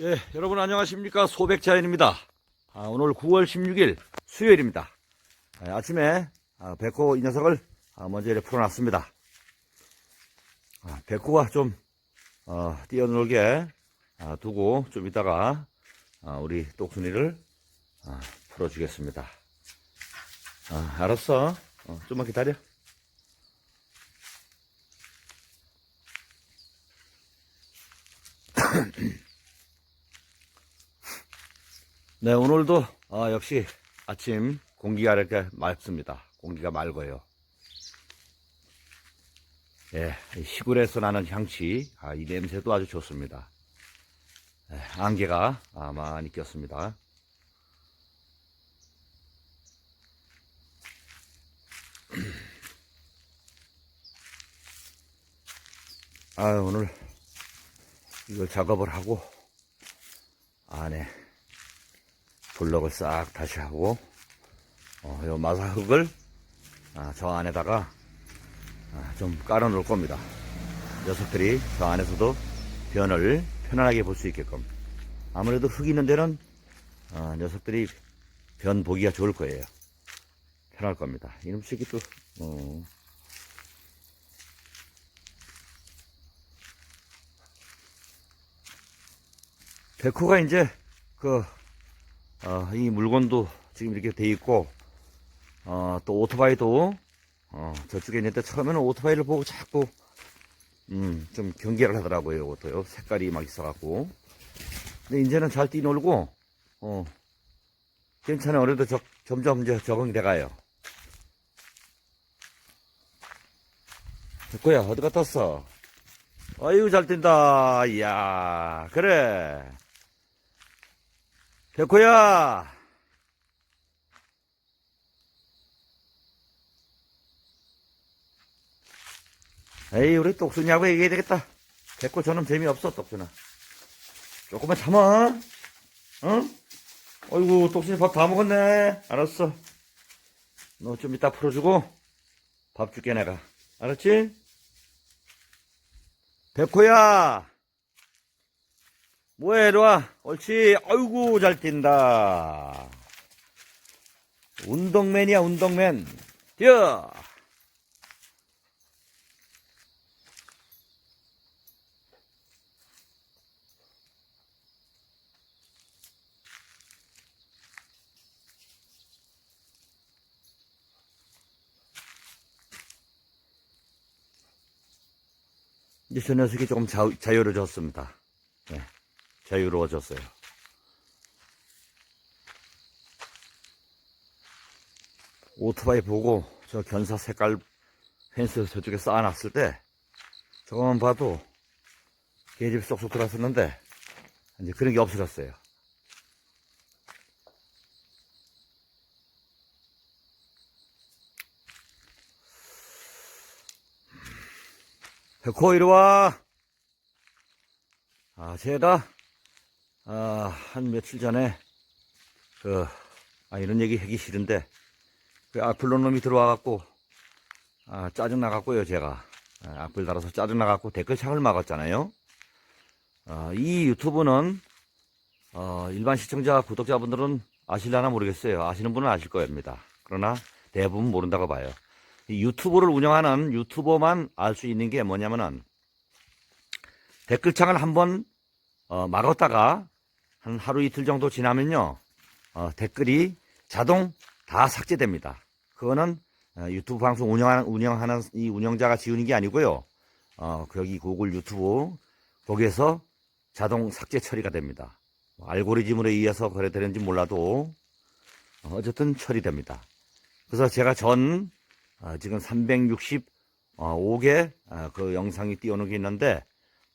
예, 여러분 안녕하십니까 소백자연입니다. 아, 오늘 9월 16일 수요일입니다. 아, 아침에 아, 백호 이 녀석을 아, 먼저 이렇게 풀어놨습니다. 아, 백호가 좀 어, 뛰어놀게 아, 두고 좀 이따가 아, 우리 똑순이를 아, 풀어주겠습니다. 아, 알았어. 어, 좀만 기다려. 네, 오늘도 어, 역시 아침 공기가 이렇게 맑습니다. 공기가 맑아요. 예, 이 시골에서 나는 향취, 아, 이 냄새도 아주 좋습니다. 예, 안개가 아, 많이 꼈습니다. 아, 오늘 이걸 작업을 하고 안에 블럭을 싹 다시 하고 어, 요 마사흙을 아, 저 안에다가 아, 좀 깔아 놓을 겁니다. 녀석들이 저 안에서도 변을 편안하게 볼 수 있게끔 아무래도 흙 있는 데는 아, 녀석들이 변 보기가 좋을 거예요. 편할 겁니다. 이놈 새끼 또 어, 백호가 이제 그 어, 이 물건도 지금 이렇게 돼 있고, 어, 또 오토바이도, 어, 저쪽에 있는데 처음에는 오토바이를 보고 자꾸, 음, 좀 경계를 하더라고요, 이것도요. 색깔이 막 있어갖고. 근데 이제는 잘 뛰놀고, 어, 괜찮아요. 그래도 저, 점점 이제 적응이 돼가요. 됐고야, 어디 갔다 왔어? 아유, 잘 뛴다. 이야, 그래. 백호야! 에이, 우리 똑순이하고 얘기해야 되겠다. 백호 저놈 재미없어, 똑순아. 조금만 참아. 응? 어이구, 똑순이 밥 다 먹었네. 알았어. 너 좀 이따 풀어주고, 밥 줄게, 내가. 알았지? 백호야! 뭐해, 이리 와. 옳지. 아이고, 잘 뛴다. 운동맨이야, 운동맨. 뛰어! 이제 저 녀석이 조금 자, 자유로워졌습니다. 네, 자유로워졌어요. 오토바이 보고 저 견사 색깔 펜스 저쪽에 쌓아놨을 때 저거만 봐도 개집 쏙쏙 들어왔었는데 이제 그런 게 없어졌어요. 백호 이리 와. 아 제가 아, 한 며칠 전에 그 아, 이런 얘기 하기 싫은데 그 악플 놈이 들어와 갖고 아, 짜증 나갖고요 제가 아, 악플 달아서 짜증 나갖고 댓글창을 막았잖아요. 아, 이 유튜브는 어, 일반 시청자 구독자분들은 아실려나 모르겠어요. 아시는 분은 아실 겁니다. 그러나 대부분 모른다고 봐요. 이 유튜브를 운영하는 유튜버만 알 수 있는 게 뭐냐면은 댓글창을 한번 어, 막았다가 한 하루 이틀 정도 지나면요 어, 댓글이 자동 다 삭제됩니다. 그거는 어, 유튜브 방송 운영하는, 운영하는 이 운영자가 지우는 게 아니고요. 어, 여기 구글 유튜브 거기에서 자동 삭제 처리가 됩니다. 뭐 알고리즘으로 의해서 그래 되는지 몰라도 어, 어쨌든 처리됩니다. 그래서 제가 전 어, 지금 365개 어, 그 영상이 띄워놓은 게 있는데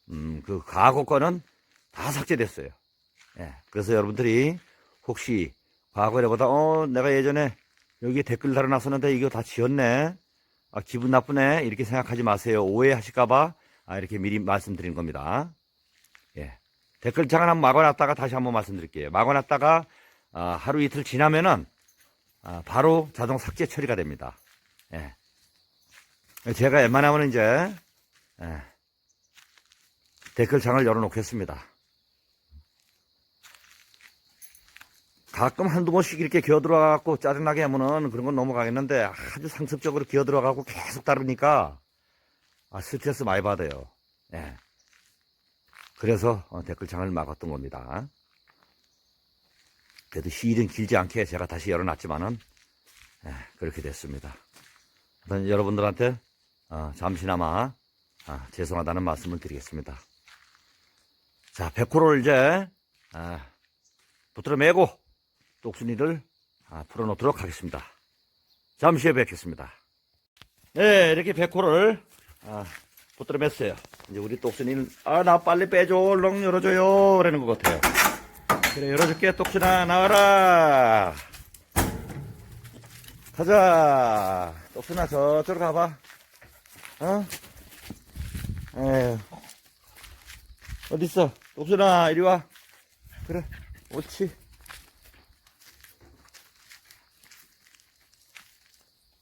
음, 그 과거 거는 다 삭제됐어요. 예, 그래서 여러분들이 혹시 과거에보다 어 내가 예전에 여기 댓글 달아놨었는데 이거 다 지웠네. 아, 기분 나쁘네. 이렇게 생각하지 마세요. 오해하실까봐 아, 이렇게 미리 말씀드린 겁니다. 예. 댓글 창을 한번 막아놨다가 다시 한번 말씀드릴게요. 막아놨다가 아, 하루 이틀 지나면은 아, 바로 자동 삭제 처리가 됩니다. 예. 제가 웬만하면 이제 예. 댓글 창을 열어 놓겠습니다. 가끔 한두 번씩 이렇게 기어 들어가갖고 짜증나게 하면은 그런 건 넘어가겠는데 아주 상습적으로 기어 들어가고 계속 다루니까 아, 스트레스 많이 받아요. 예. 그래서 어, 댓글창을 막았던 겁니다. 그래도 시일은 길지 않게 제가 다시 열어놨지만은 예, 그렇게 됐습니다. 여러분들한테 어, 잠시나마 아, 죄송하다는 말씀을 드리겠습니다. 자, 백호를 이제 아, 붙들어 매고 똑순이를 아, 풀어놓도록 하겠습니다. 잠시 후에 뵙겠습니다. 네, 이렇게 백호를 아, 붙들어 맸어요. 이제 우리 똑순이는 아, 나 빨리 빼줘, 얼렁 열어줘요, 그러는 것 같아요. 그래, 열어줄게, 똑순아, 나와라. 가자. 똑순아, 저쪽으로 가봐. 어? 에휴. 어딨어? 똑순아, 이리 와. 그래, 옳지.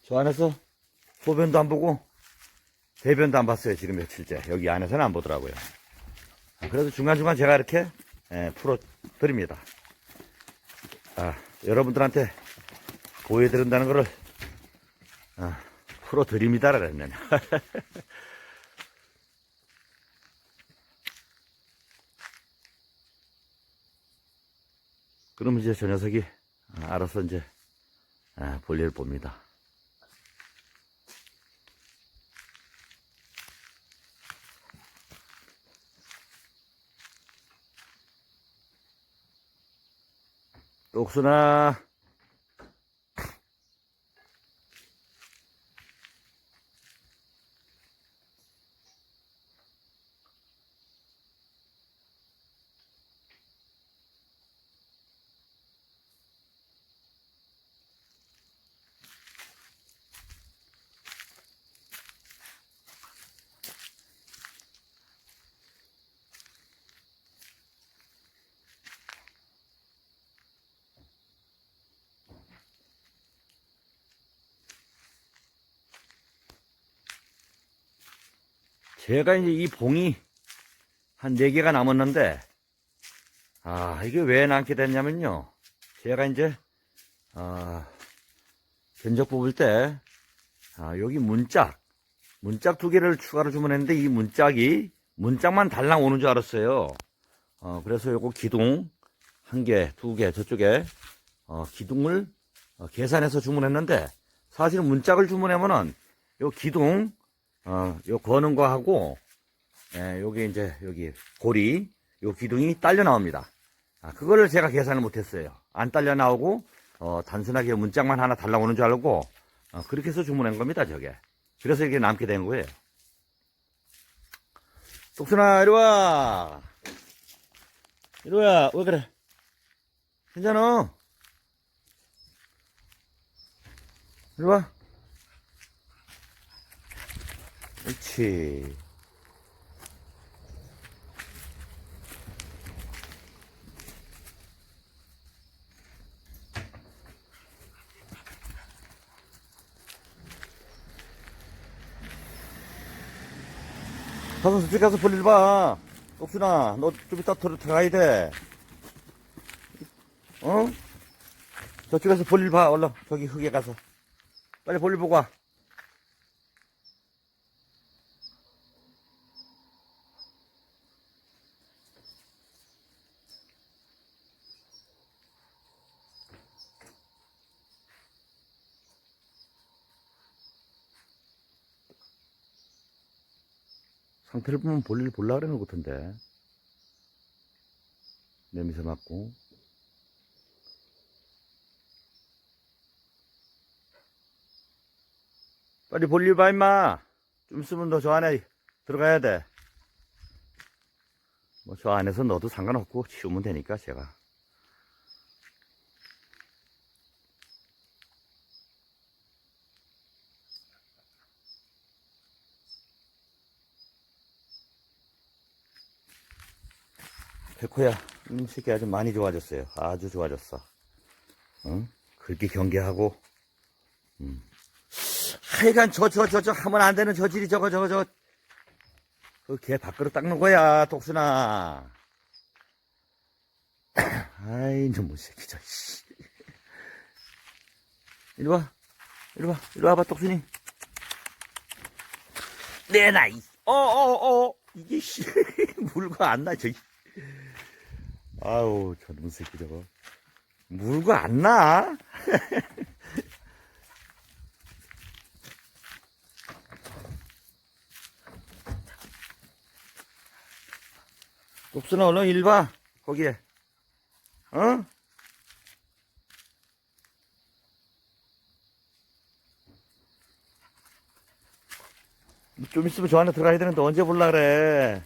저 안에서 소변도 안 보고 대변도 안 봤어요. 지금 며칠째. 여기 안에서는 안 보더라고요. 아, 그래도 중간중간 제가 이렇게 예, 풀어 드립니다. 아, 여러분들한테 보여드린다는 거를 아, 풀어 드립니다라 그랬네. 그럼 이제 저 녀석이 아, 알아서 이제 아, 볼일 봅니다. 똑순아. 제가 이제 이 봉이 한 4개가 남았는데, 아, 이게 왜 남게 됐냐면요. 제가 이제, 아, 견적 뽑을 때, 아, 여기 문짝, 문짝 두 개를 추가로 주문했는데, 이 문짝이, 문짝만 달랑 오는 줄 알았어요. 어, 그래서 요거 기둥, 한 개, 두 개, 저쪽에, 어, 기둥을 어, 계산해서 주문했는데, 사실은 문짝을 주문하면은, 요 기둥, 어, 요 거는 거 하고, 예, 요게 이제, 여기, 고리, 요 기둥이 딸려 나옵니다. 아, 그거를 제가 계산을 못했어요. 안 딸려 나오고, 어, 단순하게 문짝만 하나 달라오는 줄 알고, 어, 그렇게 해서 주문한 겁니다, 저게. 그래서 이게 남게 된 거예요. 똑순아, 이리 와. 이리 와, 왜 그래? 괜찮아. 이리 와. 그렇지. 가서 저쪽 가서 볼일 봐. 옥순아, 너 좀 이따 들어, 들어가야 돼. 어? 저쪽에서 볼일 봐, 얼른. 저기 흙에 가서. 빨리 볼일 보고 와. 상태를 보면 볼일 볼라 그러는 것 같은데. 냄새 맡고. 빨리 볼일 봐, 임마. 좀 있으면 너 저 안에 들어가야 돼. 뭐 저 안에서 넣어도 상관없고 치우면 되니까 제가. 백호야, 이 새끼 아주 많이 좋아졌어요. 아주 좋아졌어. 응? 그렇게 경계하고, 음. 하여간 저, 저, 저, 저, 하면 안 되는 저질이 저거, 저거, 저거. 그개 밖으로 닦는 거야, 독순아. 아이, 놈의 새끼, 저, 씨. 이리 와. 이리 와. 이리 와봐, 똑순이. 내 나이. 어, 어, 어. 이게, 씨. 물고 안 나, 저기. 아우, 저놈 새끼 저거. 물고 안 나? 옥순아, 얼른 일 봐. 거기에. 어? 좀 있으면 저 안에 들어가야 되는데 언제 볼라 그래.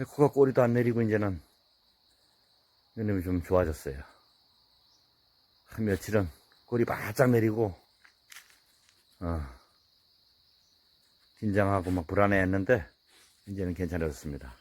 백호가 꼬리도 안 내리고 이제는 이놈이 좀 좋아졌어요. 한 며칠은 꼬리 바짝 내리고 어, 긴장하고 막 불안해했는데 이제는 괜찮아졌습니다.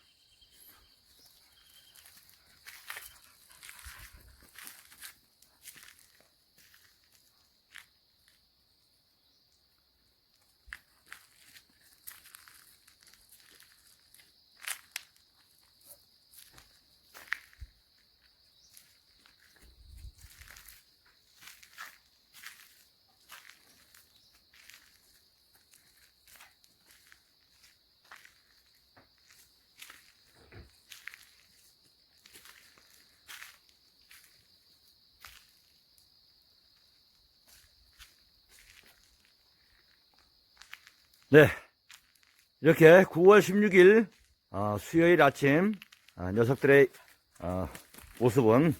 네. 이렇게 9월 16일 어, 수요일 아침 아, 녀석들의 어, 모습은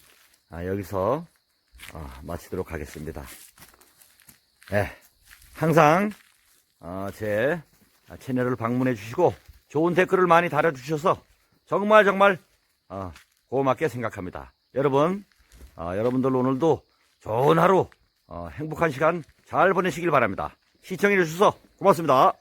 아, 여기서 어, 마치도록 하겠습니다. 네. 항상 어, 제 채널을 방문해 주시고 좋은 댓글을 많이 달아주셔서 정말 정말 어, 고맙게 생각합니다. 여러분, 어, 여러분들 오늘도 좋은 하루, 어, 행복한 시간 잘 보내시길 바랍니다. 시청해 주셔서 고맙습니다.